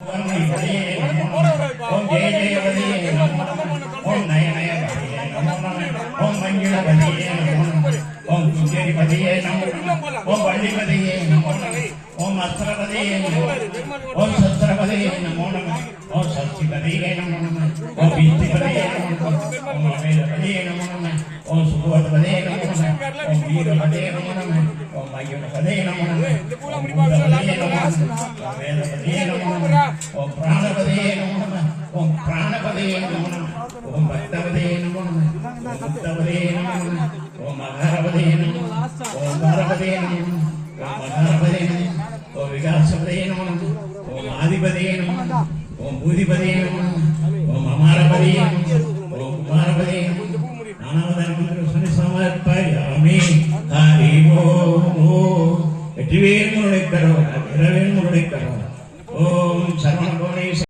ஓம் ஜெய ஜெயவதியே நமோ நமः. ஓம் நயனயவதியே நமோ நமः. ஓம் மஞ்சுளவதியே நமோ நமः. ஓம் குஞ்சரிபதியே நமோ நமः. ஓம் வள்ளிபதியே நமோ நமः. ஓம் அஸ்திரபதியே நமோ நமः. ஓம் சஸ்திரபதியே நமோ நமः. ஓம் சஷ்டிபதியே நமோ நமः. ஓம் வித்திபதியே நமோ நமः. ஓம் அவேதபதியே நமோ நமः. ஓம் சுபோதபதியே நமோ நமः. ஓம் வீரபதியே நமோ நமः. ஓம் மயூரபதியே நமோ நமः. ஓம் நமோ ஓம் வேதபதியே நமோ ஓம் பிராணபதியே நமோ ஓம் நமோ ஓம் நமோ ஓம் நமோ ஓம் நமோ ஓம் நமோ ஓம் நமோ ஓம் நமோ ஓம் நமோ ஓம் நமோ வெற்றிவேல் முருகனை தருவார் இரவேல் முருகனை தருவார் ஓம் சரவண